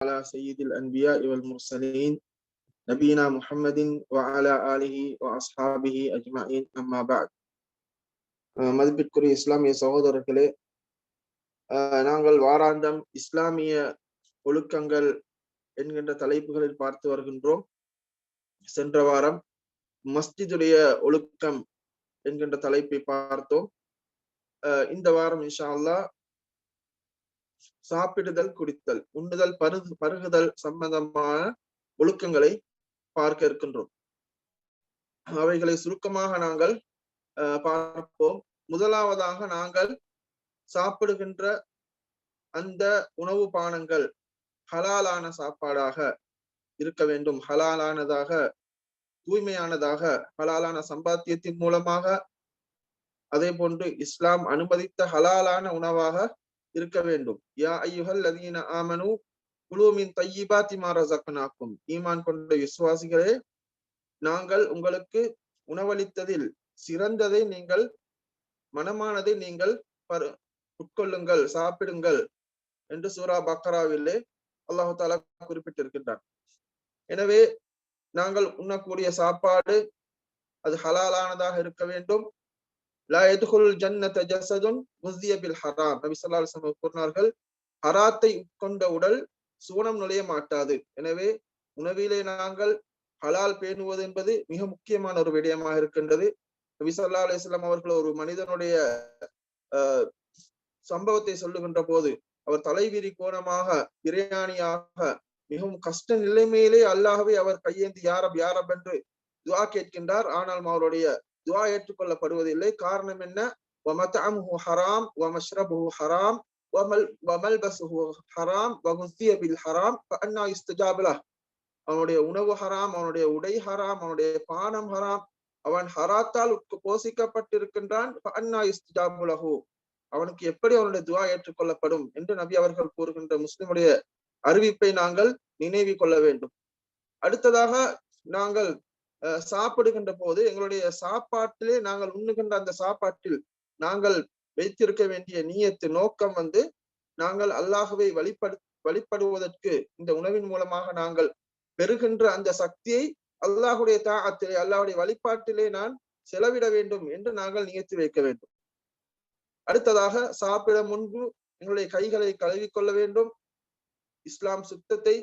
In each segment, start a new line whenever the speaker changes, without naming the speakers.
على سيد الأنبياء والمرسلين نبينا محمد وعلى آله وأصحابه أجمعين أما بعد மதிப்பிற்குரிய இஸ்லாமிய சகோதரர்களே நாங்கள் வாராந்தம் இஸ்லாமிய ஒழுக்கங்கள் என்கின்ற தலைப்புகளில் பார்த்து வருகின்றோம் சென்ற வாரம் மஸ்ஜிதுடைய ஒழுக்கம் என்கின்ற தலைப்பை பார்த்தோம் இந்த வாரம் இன்ஷா அல்லா சாப்பிடுதல் குடித்தல். உண்ணுதல் பருகு பருகுதல் சம்பந்தமான ஒழுக்கங்களை பார்க்க இருக்கின்றோம். அவைகளை சுருக்கமாக நாங்கள் பார்ப்போம். முதலாவதாக நாங்கள் சாப்பிடுகின்ற அந்த உணவு பானங்கள் ஹலாலான சாப்பாடாக இருக்க வேண்டும். ஹலாலானதாக தூய்மையானதாக ஹலாலான சம்பாத்தியத்தின் மூலமாக அதே போன்று இஸ்லாம் அனுமதித்த ஹலாலான உணவாக இருக்க வேண்டும். யா ஐயுஹல் லதீன ஆமனு குழுமின் தையிபாத்தி மாரசக்கனாக்கும் ஈமான் கொண்ட விசுவாசிகளே நாங்கள் உங்களுக்கு உணவளித்ததில் சிறந்ததை நீங்கள் மனமானதை நீங்கள் பரு உட்கொள்ளுங்கள் சாப்பிடுங்கள் என்று சூரா பக்கராவிலே அல்லாஹு தாலா குறிப்பிட்டிருக்கின்றார் எனவே நாங்கள் உண்ணக்கூடிய சாப்பாடு அது ஹலாலானதாக இருக்க வேண்டும். லா எதுகுல் ஜன்னத ஜசதுன் முஸ்திய பில் ஹராம் நபி சொல்லா கூறினார்கள் ஹராத்தை உட்கொண்ட உடல் சுவனம் நுழைய மாட்டாது. எனவே உணவிலே நாங்கள் ஹலால் பேணுவது என்பது மிக முக்கியமான ஒரு விடயமாக இருக்கின்றது. நபி சொல்லா அலிஸ்லாம் அவர்கள் ஒரு மனிதனுடைய சம்பவத்தை சொல்லுகின்ற போது அவர் தலைவிரி கோணமாக பிரயாணியாக மிகவும் கஷ்ட நிலைமையிலே அல்லாகவே அவர் கையேந்தி யாரப் யாரப் என்று துவா கேட்கின்றார். ஆனால் அவருடைய துவா ஏற்றுக்கொள்ளப்படுவதில்லை. காரணம் என்ன? ஹராம் ஹராம் ஹராம் ஹராம் அவனுடைய உணவு ஹராம் அவனுடைய உடை ஹராம் அவனுடைய பானம் ஹராம். அவன் ஹராத்தால் போசிக்கப்பட்டிருக்கின்றான் அவனுக்கு எப்படி அவனுடைய துவா ஏற்றுக்கொள்ளப்படும் என்று நபி அவர்கள் கூறுகின்ற முஸ்லிமுடைய அறிவிப்பை நாங்கள் நினைவு கொள்ள வேண்டும். அடுத்ததாக நாங்கள் சாப்பிடுகின்ற போது எங்களுடைய சாப்பாட்டிலே நாங்கள் உண்ணுகின்ற அந்த சாப்பாட்டில் நாங்கள் வைத்திருக்க வேண்டிய நீயத்து நோக்கம் வந்து நாங்கள் அல்லாஹுவை வழிபடு வழிபடுவதற்கு இந்த உணவின் மூலமாக நாங்கள் பெறுகின்ற அந்த சக்தியை அல்லாஹுடைய தாகத்திலே அல்லாஹுடைய வழிபாட்டிலே நான் செலவிட வேண்டும் என்று நாங்கள் நியத்து வைக்க வேண்டும். அடுத்ததாக சாப்பிட முன்பு எங்களுடைய கைகளை கழுவி கொள்ள வேண்டும். இஸ்லாம் சுத்தத்தை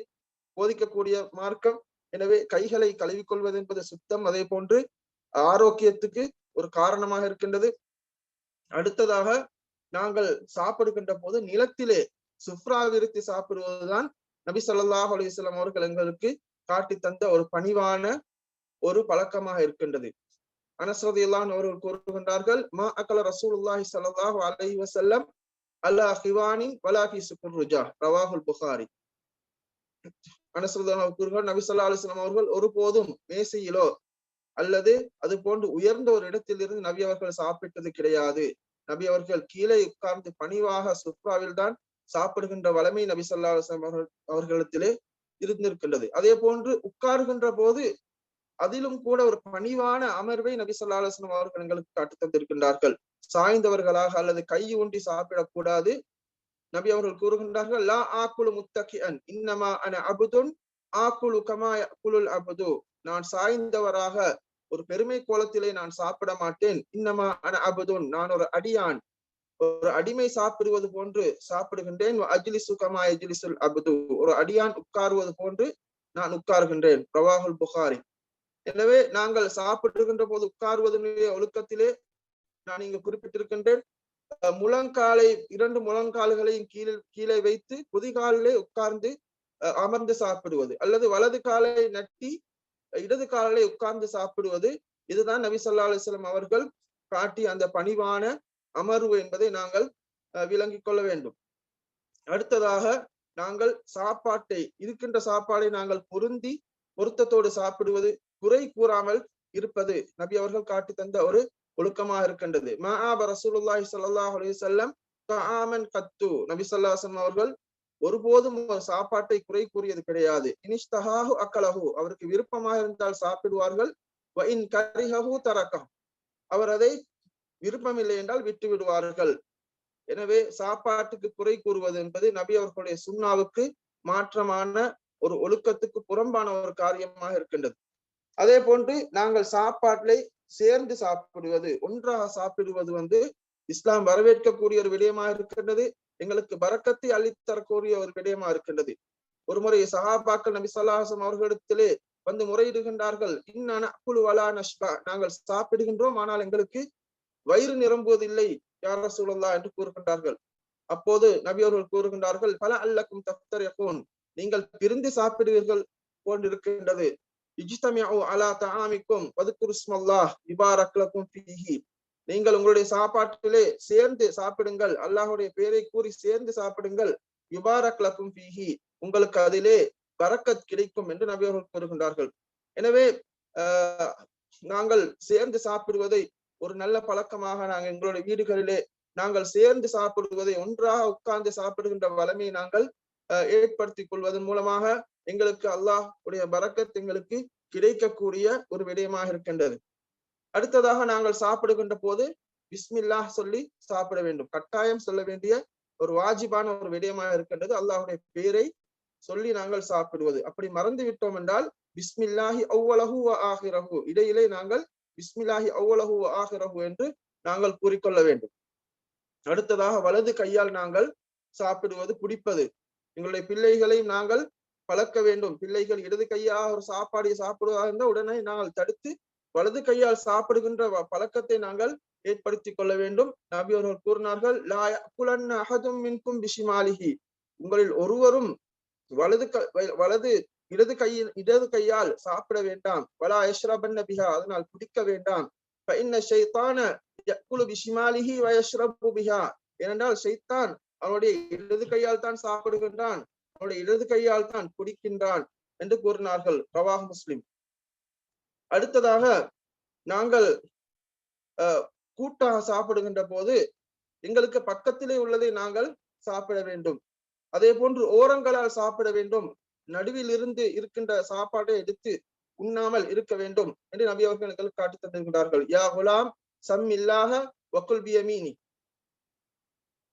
போதிக்கக்கூடிய மார்க்கம் எனவே கைகளை கழுவிக்கொள்வது என்பது சுத்தம். அதே போன்று ஆரோக்கியத்துக்கு ஒரு காரணமாக இருக்கின்றது. அடுத்ததாக நாங்கள் சாப்பிடுகின்ற போது நிலத்திலே சுப்ரா விருத்தி சாப்பிடுவதுதான் நபி சொல்லாஹ் அலிஸ்லாம் அவர்கள் எங்களுக்கு காட்டி தந்த ஒரு பணிவான ஒரு பழக்கமாக இருக்கின்றது. அனஸ்ரதி எல்லாம் அவர்கள் கூறுகின்றார்கள் மா அக்கல ரசூலுல்லாஹி சல்லாஹ் அலஹி வசல்லம் அல்லா ஹிவானின் வலாஹி சுக்குர்ருஜா ரவாஹுல் புகாரி. அனஸ்ரதான் கூறுகிறார் நபி சொல்லா அலுவலாம் அவர்கள் ஒருபோதும் மேசையிலோ அல்லது அது போன்று உயர்ந்த ஒரு இடத்திலிருந்து நபி அவர்கள் சாப்பிட்டது கிடையாது. நபி அவர்கள் கீழே உட்கார்ந்து பணிவாக சுப்ராவில் தான் சாப்பிடுகின்ற வளமை நபி சொல்லா அலுவலாம் அவர்கள் அவர்களிடத்திலே இருந்திருக்கின்றது. அதே போன்று உட்காருகின்ற போது அதிலும் கூட ஒரு பணிவான அமர்வை நபி சொல்லா அலுவலம் அவர்கள் எங்களுக்கு காட்டு தந்திருக்கின்றார்கள் சாய்ந்தவர்களாக அல்லது கை ஊன்றி சாப்பிடக்கூடாது. நபி அவர்கள் கூறுகின்றார்கள் லா ஆக்குழு முத்தகி அன் இன்னமா அன அபுதுன் ஆக்குழு கமா குலுல் அபுது. நான் சாய்ந்தவராக ஒரு பெருமை கோலத்திலே நான் சாப்பிட மாட்டேன். இன்னமா அன அபுதுன் நான் ஒரு அடியான். ஒரு அடிமை சாப்பிடுவது போன்று சாப்பிடுகின்றேன். அஜிலிசு கமா அஜிலிசுல் அபுது. ஒரு அடியான் உட்காருவது போன்று நான் உட்காருகின்றேன். பிரவாகுல் புகாரி. எனவே நாங்கள் சாப்பிடுகின்ற போது உட்காருவதனுடைய ஒழுக்கத்திலே நான் இங்கு குறிப்பிட்டிருக்கின்றேன். முழங்காலை இரண்டு முழங்கால்களையும் கீழே கீழே வைத்து குதிகாலிலே உட்கார்ந்து அமர்ந்து சாப்பிடுவது. அல்லது வலது காலை நட்டி இடது காலை உட்கார்ந்து சாப்பிடுவது. இதுதான் நபி சொல்லா அலுவலம் அவர்கள் காட்டி அந்த பணிவான அமர்வு என்பதை நாங்கள் விளங்கிக் கொள்ள வேண்டும். அடுத்ததாக நாங்கள் சாப்பாட்டை இருக்கின்ற சாப்பாடை நாங்கள் பொருந்தி பொருத்தத்தோடு சாப்பிடுவது குறை கூறாமல் இருப்பது நபி அவர்கள் காட்டி தந்த ஒரு ஒழுக்கமாக இருக்கின்றது. மஹாப ரசூலுல்லாஹி சல்லாஹ் அலிசல்லம் வஸல்லம் கத்து. நபி ஸல்லல்லாஹு அவர்கள் ஒருபோதும் ஒரு சாப்பாட்டை குறை கூறியது கிடையாது. இனிஷ்தஹாஹு அக்கலஹு. அவருக்கு விருப்பமாக இருந்தால் சாப்பிடுவார்கள். இன் கரிஹஹு தரக்கம் அவர் அதை விருப்பமில்லை என்றால் விட்டு விடுவார்கள். எனவே சாப்பாட்டுக்கு குறை கூறுவது என்பது நபி அவர்களுடைய சுண்ணாவுக்கு மாற்றமான ஒரு ஒழுக்கத்துக்கு புறம்பான ஒரு காரியமாக இருக்கின்றது. அதே போன்று நாங்கள் சாப்பாட்டை சேர்ந்து சாப்பிடுவது ஒன்றாக சாப்பிடுவது வந்து இஸ்லாம் வரவேற்கக்கூடிய ஒரு விடயமா இருக்கின்றது எங்களுக்கு பறக்கத்தை அள்ளித்தரக்கூடிய ஒரு விடயமா இருக்கின்றது. ஒரு முறை சஹாபாக்கள் நபி சொல்லாசம் அவர்களிடத்திலே வந்து முறையிடுகின்றார்கள் இன்னன அக்குழு வலா நஷ்பா நாங்கள் சாப்பிடுகின்றோம் ஆனால் எங்களுக்கு வயிறு நிரம்புவதில்லை யார சூழல்லா என்று கூறுகின்றார்கள். அப்போது நபி அவர்கள் கூறுகின்றார்கள் பல அல்லக்கும் தப்தரகூன் நீங்கள் பிரிந்து சாப்பிடுவீர்கள் போன்றிருக்கின்றது. இஜ்தமிஉ அலா தாமிக்கும் வதுக்குருஸ்மல்லாஹ் இபாரக் ஃபீஹி நீங்கள் உங்களுடைய சாப்பாட்டிலே சேர்ந்து சாப்பிடுங்கள். அல்லாஹுடைய பேரை கூறி சேர்ந்து சாப்பிடுங்கள். யுபாரக் ஃபீஹி. உங்களுக்கு அதிலே பரக்கத் கிடைக்கும் என்று நபி அவர்கள் கூறுகின்றார்கள். எனவே ஆஹ் நாங்கள் சேர்ந்து சாப்பிடுவதை ஒரு நல்ல பழக்கமாக நாங்கள் எங்களுடைய வீடுகளிலே நாங்கள் சேர்ந்து சாப்பிடுவதை ஒன்றாக உட்கார்ந்து சாப்பிடுகின்ற வளமையை நாங்கள் ஏற்படுத்திக் கொள்வதன் மூலமாக எங்களுக்கு அல்லாஹ் உடைய பரக்கத் எங்களுக்கு கிடைக்கக்கூடிய ஒரு விடயமாக இருக்கின்றது. அடுத்ததாக நாங்கள் சாப்பிடுகின்ற போது பிஸ்மில்லாஹ் சொல்லி சாப்பிட வேண்டும். கட்டாயம் சொல்ல வேண்டிய ஒரு வாஜிபான ஒரு விடயமாக இருக்கின்றது. அல்லாஹுடைய பேரை சொல்லி நாங்கள் சாப்பிடுவது. அப்படி மறந்து விட்டோம் என்றால் பிஸ்மில்லாஹி அவ்வளஹு ஆகிரஹு இடையிலே நாங்கள் பிஸ்மில்லாஹி அவ்வளஹு ஆகிரஹு என்று நாங்கள் கூறிக்கொள்ள வேண்டும். அடுத்ததாக வலது கையால் நாங்கள் சாப்பிடுவது குடிப்பது. எங்களுடைய பிள்ளைகளை நாங்கள் பழக்க வேண்டும். பிள்ளைகள் இடது கையாக ஒரு சாப்பாடு சாப்பிடுவதாக இருந்தால் உடனே நாங்கள் தடுத்து வலது கையால் சாப்பிடுகின்ற பழக்கத்தை நாங்கள் ஏற்படுத்தி கொள்ள வேண்டும். நபி அவர்கள் கூறினார்கள் அகதும் மின்கும் பிஷிமாலிகி உங்களில் ஒருவரும் வலது வலது இடது கையின் இடது கையால் சாப்பிட வேண்டாம். வலா யஷ்ரபன் பிஹா. அதனால் குடிக்க வேண்டாம். ஏனென்றால் ஷைத்தான் அவனுடைய இடது கையால் தான் சாப்பிடுகின்றான். அவனுடைய இடது கையால் தான் குடிக்கின்றான் என்று கூறினார்கள் ரவாஹ் முஸ்லிம். அடுத்ததாக நாங்கள் கூட்டாக சாப்பிடுகின்ற போது எங்களுக்கு பக்கத்திலே உள்ளதை நாங்கள் சாப்பிட வேண்டும். அதே போன்று ஓரங்களால் சாப்பிட வேண்டும். நடுவில் இருந்து இருக்கின்ற சாப்பாட்டை எடுத்து உண்ணாமல் இருக்க வேண்டும் என்று நபி அவர்கள் எங்களுக்கு காட்டி தந்திருக்கிறார்கள். யா குலாம் சம் இல்லாக வக்குல் பியமீனி.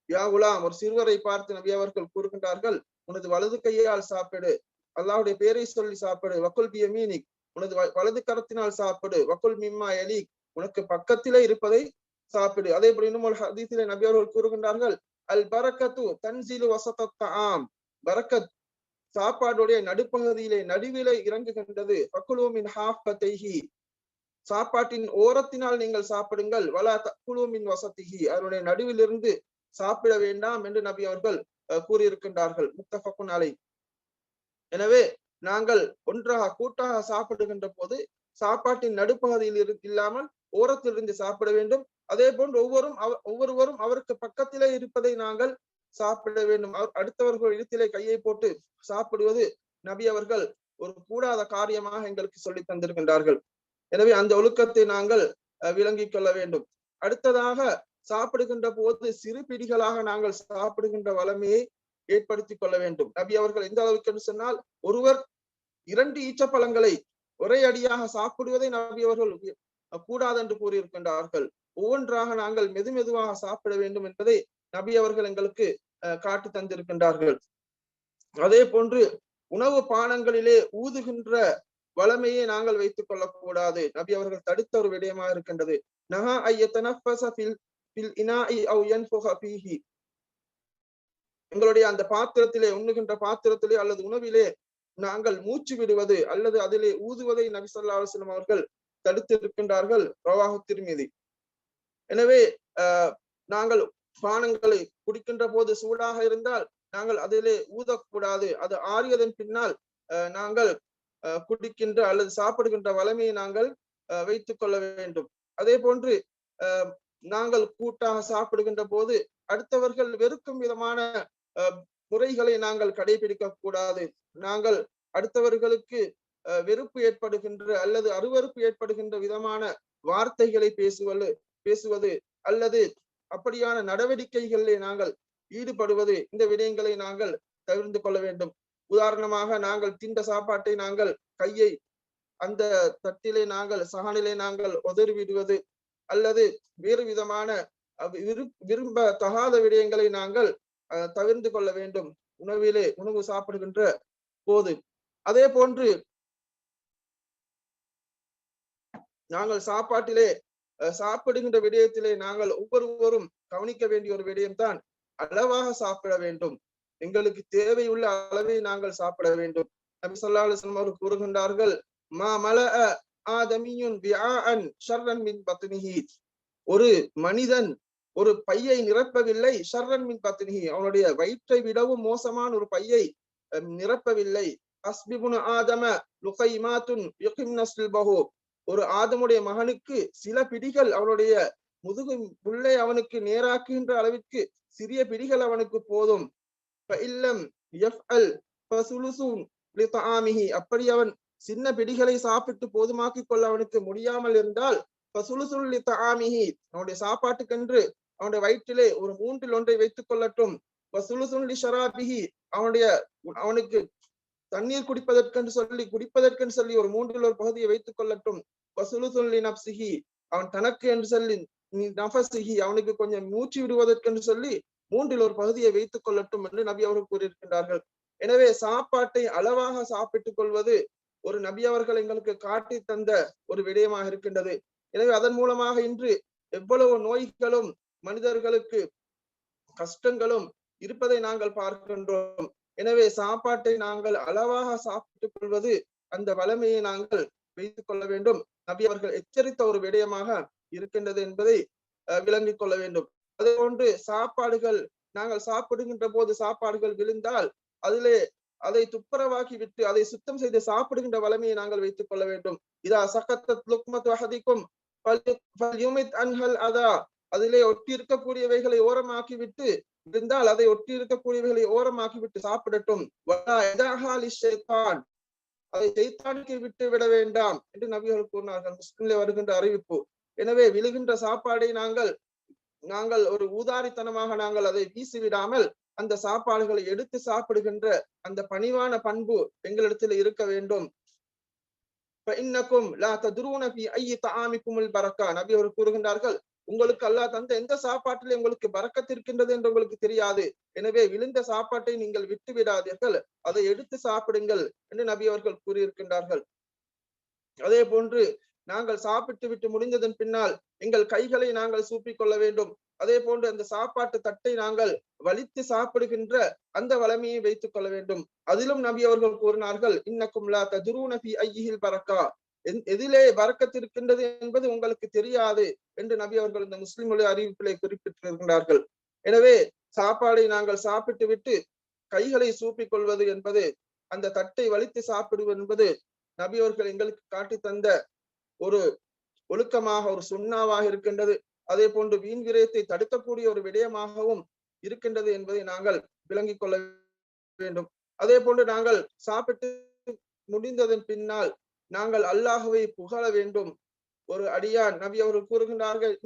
யா குலாம் ஒரு சிறுவரை பார்த்து நபி அவர்கள் கூறுகின்றார்கள் உனது வலது கையால் சாப்பிடு. அல்லாவுடைய பேரை சொல்லி சாப்பிடு. வக்குல் பியமீனி உனது வலது கரத்தினால் சாப்பிடு. வக்குல் மிம்மா எலி உனக்கு பக்கத்திலே இருப்பதை சாப்பிடு. அதே போல இன்னும் ஒரு ஹதீசிலே நபி அவர்கள் கூறுகின்றார்கள் அல் பரக்கத்து தன்சீலு வசத்த ஆம் பரக்கத் சாப்பாடுடைய நடுப்பகுதியிலே நடுவிலே இறங்குகின்றது. பக்குலுமின் ஹாஃபத்தைஹி. சாப்பாட்டின் ஓரத்தினால் நீங்கள் சாப்பிடுங்கள். வலா தக்குலுமின் வசதிகி அதனுடைய நடுவிலிருந்து சாப்பிட வேண்டாம் என்று நபி அவர்கள் கூறியிருக்கின்றார்கள். முத்தஃபக்குன் அலை. எனவே நாங்கள் ஒன்றாக கூட்டாக சாப்பிடுகின்ற போது சாப்பாட்டின் நடுப்பகுதியில் இரு இல்லாமல் ஓரத்திலிருந்து சாப்பிட வேண்டும். அதே போன்று ஒவ்வொரும் ஒவ்வொருவரும் அவருக்கு பக்கத்திலே இருப்பதை நாங்கள் சாப்பிட வேண்டும். அவர் அடுத்தவர்கள் இடத்திலே கையை போட்டு சாப்பிடுவது நபி அவர்கள் ஒரு கூடாத காரியமாக எங்களுக்கு சொல்லி தந்திருக்கின்றார்கள். எனவே அந்த ஒழுக்கத்தை நாங்கள் விளங்கிக் கொள்ள வேண்டும். அடுத்ததாக சாப்பிடுகின்ற போது சிறு பிடிகளாக நாங்கள் சாப்பிடுகின்ற வளமையை ஏற்படுத்திக் கொள்ள வேண்டும். நபி அவர்கள் எந்த அளவுக்கு என்று சொன்னால் ஒருவர் இரண்டு ஈச்சப்பழங்களை ஒரே அடியாக சாப்பிடுவதை நபி அவர்கள் கூடாது என்று கூறியிருக்கின்றார்கள். ஒவ்வொன்றாக நாங்கள் மெது மெதுவாக சாப்பிட வேண்டும் என்பதை நபி அவர்கள் எங்களுக்கு காட்டு தந்திருக்கின்றார்கள். அதே போன்று உணவு பானங்களிலே ஊதுகின்ற வளமையை நாங்கள் வைத்துக் கொள்ளக்கூடாது. நபி அவர்கள் தடுத்த ஒரு விடயமாக இருக்கின்றது. நகா ஐயத்தனஃபில் இனாஇ அவ் ஃபீஹி எங்களுடைய அந்த பாத்திரத்திலே உண்ணுகின்ற பாத்திரத்திலே அல்லது உணவிலே நாங்கள் மூச்சு விடுவது அல்லது அதிலே ஊதுவதை நபிசல்லா அலுவலம் அவர்கள் தடுத்து இருக்கின்றார்கள் பிரவாக எனவே அஹ் நாங்கள் பானங்களை குடிக்கின்ற போது சூடாக இருந்தால் நாங்கள் அதிலே ஊதக்கூடாது. அது ஆறியதன் பின்னால் நாங்கள் குடிக்கின்ற அல்லது சாப்பிடுகின்ற வளமையை நாங்கள் வைத்துக் கொள்ள வேண்டும். அதே போன்று நாங்கள் கூட்டாக சாப்பிடுகின்ற போது அடுத்தவர்கள் வெறுக்கும் விதமான முறைகளை நாங்கள் கடைபிடிக்க கூடாது. நாங்கள் அடுத்தவர்களுக்கு வெறுப்பு ஏற்படுகின்ற அல்லது அருவறுப்பு ஏற்படுகின்ற விதமான வார்த்தைகளை பேசுவது பேசுவது அல்லது அப்படியான நடவடிக்கைகளிலே நாங்கள் ஈடுபடுவது இந்த விடயங்களை நாங்கள் தவிர்த்து கொள்ள வேண்டும். உதாரணமாக நாங்கள் தின்ற சாப்பாட்டை நாங்கள் கையை அந்த தட்டிலே நாங்கள் சகனிலே நாங்கள் உதறி விடுவது அல்லது வேறு விதமான விரும்ப தகாத விடயங்களை நாங்கள் தவிர்த்து கொள்ள வேண்டும். உணவிலே உணவு சாப்பிடுகின்ற போது. அதே போன்று நாங்கள் சாப்பாட்டிலே அஹ், சாப்பிடுகின்ற விடயத்திலே நாங்கள் ஒவ்வொருவரும் கவனிக்க வேண்டிய ஒரு விடயம்தான் அளவாக சாப்பிட வேண்டும். எங்களுக்கு தேவையுள்ள அளவை நாங்கள் சாப்பிட வேண்டும். நபி ஸல்லல்லாஹு அவர்கள் கூறுகின்றார்கள் மா மல ஆதமியுன் ஷர்ரன் மின் பத்னிஹி. ஒரு மனிதன் ஒரு பையை நிரப்பவில்லை ஷர்ரன் மின் பத்னிஹி. அவனுடைய வயிற்றை விடவும் மோசமான ஒரு பையை நிரப்பவில்லை. அஸ்பிபுன் ஆதம லுகைமாத்துன் யுகிம்ன ஒரு ஆதமுடைய மகனுக்கு சில பிடிகள் அவனுடைய முதுகு புள்ளை அவனுக்கு நேராக்குகின்ற அளவிற்கு சிறிய பிடிகள் அவனுக்கு போதும். இல்லம் எஃப் அல் லிதஆமிஹி அப்படி அவன் சின்ன பிடிகளை சாப்பிட்டு போதுமாக்கிக் கொள்ள அவனுக்கு முடியாமல் இருந்தால் ஃபசுலுசுன் லிதஆமிஹி அவனுடைய சாப்பாட்டுக்கென்று அவனுடைய வயிற்றிலே ஒரு மூன்றில் ஒன்றை வைத்துக் கொள்ளட்டும். வசுலுசுன் ஷராபிஹி அவனுடைய அவனுக்கு தண்ணீர் குடிப்பதற்கென்று சொல்லி குடிப்பதற்கென்று சொல்லி ஒரு மூன்றில் ஒரு பகுதியை வைத்துக் கொள்ளட்டும். வசுலுசுன் நப்சிஹி அவன் தனக்கு என்று சொல்லி நபசிஹி அவனுக்கு கொஞ்சம் மூச்சு விடுவதற்கென்று சொல்லி மூன்றில் ஒரு பகுதியை வைத்துக் கொள்ளட்டும் என்று நபி அவர்கள் கூறியிருக்கின்றார்கள். எனவே சாப்பாட்டை அளவாக சாப்பிட்டுக் கொள்வது ஒரு நபி அவர்கள் எங்களுக்கு காட்டி தந்த ஒரு விடயமாக இருக்கின்றது. எனவே அதன் மூலமாக இன்று எவ்வளவு நோய்களும் மனிதர்களுக்கு கஷ்டங்களும் இருப்பதை நாங்கள் பார்க்கின்றோம். எனவே சாப்பாட்டை நாங்கள் அளவாக சாப்பிட்டுக் கொள்வது அந்த வளமையை நாங்கள் வைத்துக் கொள்ள வேண்டும். நபி அவர்கள் எச்சரித்த ஒரு விடயமாக இருக்கின்றது என்பதை அஹ், விளங்கிக் கொள்ள வேண்டும். அதே போன்று சாப்பாடுகள் நாங்கள் சாப்பிடுகின்ற போது சாப்பாடுகள் விழுந்தால் அதிலே அதை துப்புரவாக்கி விட்டு அதை சுத்தம் செய்து சாப்பிடுகின்ற வளமையை நாங்கள் வைத்துக் கொள்ள வேண்டும். இதா சகத்தத் லுக்மத் வஹதிக்கும் அன்ஹல் அதா அதிலே ஒட்டி இருக்கக்கூடியவைகளை ஓரமாக்கி விட்டு இருந்தால் அதை ஒட்டி இருக்கக்கூடியவைகளை ஓரமாக்கி விட்டு சாப்பிடட்டும் அதை செய்தானுக்கு விட்டு விட வேண்டாம் என்று நபிகள் கூறினார்கள். முஸ்லிம்ல வருகின்ற அறிவிப்பு. எனவே விழுகின்ற சாப்பாடை நாங்கள் நாங்கள் ஒரு ஊதாரித்தனமாக நாங்கள் அதை வீசி விடாமல் அந்த சாப்பாடுகளை எடுத்து சாப்பிடுகின்ற அந்த பணிவான பண்பு எங்களிடத்தில் இருக்க வேண்டும். இன்னக்கும் லா பரக்கா. நபி அவர் கூறுகின்றார்கள் உங்களுக்கு அல்லாஹ் தந்த எந்த சாப்பாட்டிலே உங்களுக்கு பறக்கத்திருக்கின்றது என்று உங்களுக்கு தெரியாது. எனவே விழுந்த சாப்பாட்டை நீங்கள் விட்டு விடாதீர்கள். அதை எடுத்து சாப்பிடுங்கள் என்று நபி அவர்கள் கூறியிருக்கின்றார்கள். அதே போன்று நாங்கள் சாப்பிட்டு விட்டு முடிந்ததன் பின்னால் எங்கள் கைகளை நாங்கள் சூப்பிக் கொள்ள வேண்டும். அதே போன்று அந்த சாப்பாட்டு தட்டை நாங்கள் வலித்து சாப்பிடுகின்ற அந்த வளமையை வைத்துக் கொள்ள வேண்டும். அதிலும் நபி அவர்கள் கூறினார்கள் இன்னக்கும் லா தஜுரூன ஃபி ஐயிஹில் பரக்கா. எதிலே பறக்கத்து என்பது உங்களுக்கு தெரியாது என்று நபி அவர்கள் இந்த மொழி அறிவிப்பிலே குறிப்பிட்டிருக்கிறார்கள் எனவே சாப்பாடை நாங்கள் சாப்பிட்டு விட்டு கைகளை சூப்பிக் கொள்வது என்பது அந்த தட்டை வலித்து சாப்பிடுவது என்பது நபி அவர்கள் எங்களுக்கு காட்டி தந்த ஒரு ஒழுக்கமாக ஒரு சுண்ணாவாக இருக்கின்றது. அதே போன்று வீண் விரயத்தை தடுக்கக்கூடிய ஒரு விடயமாகவும் இருக்கின்றது என்பதை நாங்கள் விளங்கிக் கொள்ள வேண்டும். அதே போன்று நாங்கள் சாப்பிட்டு முடிந்ததன் பின்னால் நாங்கள் அல்லாஹுவை புகழ வேண்டும். ஒரு அடியான் நபி அவர்கள் கூறுகின்றார்கள்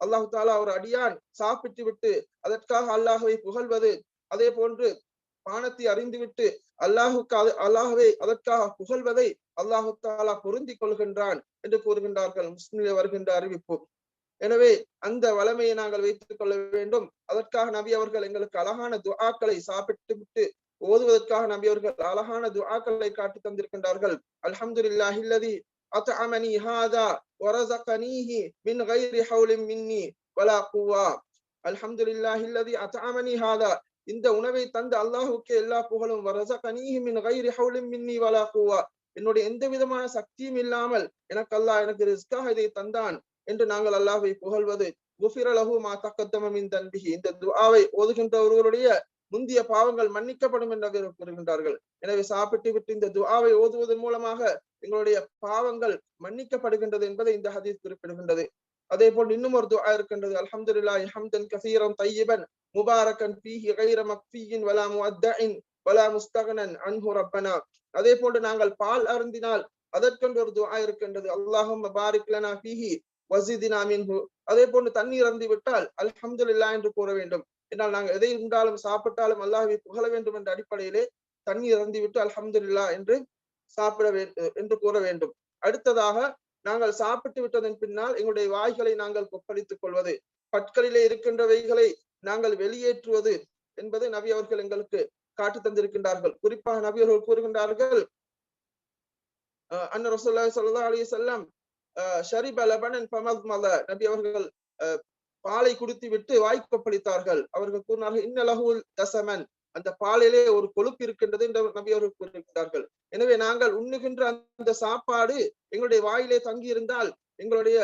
அல்லாஹு தாலா ஒரு அடியான் சாப்பிட்டு விட்டு அதற்காக அல்லாஹுவை புகழ்வது அதே போன்று பானத்தை அறிந்துவிட்டு அல்லாஹுக்கு அது- அல்லாஹுவை அதற்காக புகழ்வதை அல்லாஹு தாலா பொருந்தி கொள்கின்றான் என்று கூறுகின்றார்கள். முஸ்லிமில் வருகின்ற அறிவிப்பு. எனவே அந்த வளமையை நாங்கள் வைத்துக் கொள்ள வேண்டும். அதற்காக நபி அவர்கள் எங்களுக்கு அழகான துஆக்களை சாப்பிட்டு விட்டு ஓதுவதற்காக நபி அவர்கள் அழகான துஆக்களை காட்டி தந்திருக்கின்றார்கள். அல்ஹம்துலில்லாஹி அத்அமனி ஹாதா வரஸகனீஹி மின் கைரி ஹவுலின் மின்னி வலா குவா. அல்ஹம்துலில்லாஹி அல்லதி அத்அமனி ஹாதா இந்த உணவை தந்த அல்லாஹுக்கு எல்லா புகழும். வரஸகனீஹி மின் கைரி ஹவுலின் மின்னி வலா குவா. என்னுடைய எந்த விதமான சக்தியும் இல்லாமல் எனக்கு அல்லாஹ் எனக்கு ரிஸ்காக இதை தந்தான். என்று நாங்கள் அல்லாஹை புகழ்வது. குஃபிரலகுமா தக்கத்தமின் தன்பிகி இந்த துஆவை ஓதுகின்றவர்களுடைய முந்திய பாவங்கள் மன்னிக்கப்படும் என்று கூறுகின்றார்கள். எனவே சாப்பிட்டு விட்டு இந்த துஆவை ஓதுவதன் மூலமாக எங்களுடைய பாவங்கள் மன்னிக்கப்படுகின்றது என்பதை இந்த ஹதீஸ் குறிப்பிடுகின்றது. அதே போல் இன்னும் ஒரு துஆ இருக்கின்றது. அல்ஹம்துலில்லாஹி ஹம்தன் கசீரம் தையிபன் முபாரக்கன் ஃபீஹி கைர மக்ஃபியின் வலா முஅத்தஇன் வலா முஸ்தகனன் அன்ஹு ரப்பனா. அதே போன்று நாங்கள் பால் அருந்தினால் அதற்கென்று ஒரு துஆ இருக்கின்றது. அல்லாஹும் பாரிக்லனா ஃபீஹி வசிதினா மின்ஹு. அதே போன்று தண்ணீர் அருந்தி விட்டால் அல்ஹம்துலில்லாஹ் என்று கூற வேண்டும். என்றால் நாங்கள் எதை உண்டாலும் சாப்பிட்டாலும் அல்லாஹை புகழ வேண்டும் என்ற அடிப்படையிலே தண்ணீர் அருந்தி விட்டு அல்ஹம்துலில்லாஹ் என்று சாப்பிட வேண்டும் என்று கூற வேண்டும். அடுத்ததாக நாங்கள் சாப்பிட்டு விட்டதன் பின்னால் எங்களுடைய வாய்களை நாங்கள் கொப்பளித்துக் கொள்வது. பற்களிலே இருக்கின்றவைகளை நாங்கள் வெளியேற்றுவது என்பதை நபி அவர்கள் எங்களுக்கு காட்டு தந்திருக்கின்றார்கள். குறிப்பாக நபி அவர்கள் கூறுகின்றார்கள் அன்ன ரசூல்லா சல்லா அலி செல்லம் ஷரிப் லபனன் பமத்மல நபி அவர்கள் பாலை குடித்து விட்டு வாய்க்கப்பளித்தார்கள் அவர்கள் கூறினார்கள் இன்னலகுல் தசமன். அந்த பாலிலே ஒரு கொழுப்பு இருக்கின்றது என்று நபி அவர்கள் கூறியிருக்கிறார்கள். எனவே நாங்கள் உண்ணுகின்ற அந்த சாப்பாடு எங்களுடைய வாயிலே தங்கி இருந்தால் எங்களுடைய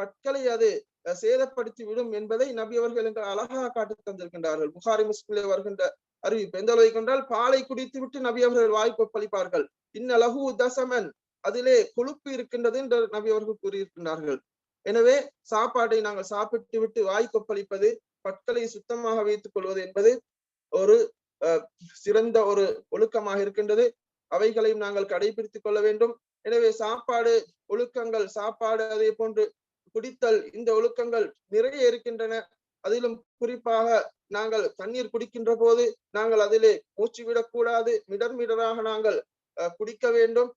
பற்களை அது சேதப்படுத்தி விடும் என்பதை நபி அவர்கள் எங்கள் அழகாக காட்டி தந்திருக்கின்றார்கள். புகாரி முஸ்லிம்லே வருகின்ற அறிவிப்பு. எந்த அளவை கொண்டால் பாலை குடித்து விட்டு நபி அவர்கள் வாய் கொப்பளிப்பார்கள் இன்னலகு தசமன். அதிலே கொழுப்பு இருக்கின்றது என்று நபி அவர்கள் கூறியிருக்கின்றார்கள். எனவே சாப்பாட்டை நாங்கள் சாப்பிட்டு விட்டு வாய் கொப்பளிப்பது பற்களை சுத்தமாக வைத்துக் கொள்வது என்பது ஒரு சிறந்த ஒரு ஒழுக்கமாக இருக்கின்றது. அவைகளையும் நாங்கள் கடைபிடித்துக் கொள்ள வேண்டும். எனவே சாப்பாடு ஒழுக்கங்கள் சாப்பாடு அதே போன்று குடித்தல் இந்த ஒழுக்கங்கள் நிறைய இருக்கின்றன. அதிலும் குறிப்பாக நாங்கள் தண்ணீர் குடிக்கின்ற போது நாங்கள் அதிலே மூச்சு விடக்கூடாது மிடர் மிடராக நாங்கள் குடிக்க வேண்டும்.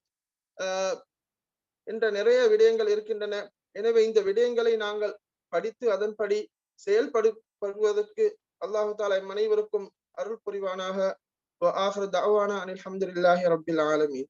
என்ற நிறைய விடயங்கள் இருக்கின்றன. எனவே இந்த விடயங்களை நாங்கள் படித்து அதன்படி செயல்படுவதற்கு அல்லாஹு தாலா அனைவருக்கும் அருள் புரிவானாக. ஆஹர் தாவானா அனில் அஹமதுல்லாஹி ரபில் ஆலமீன்.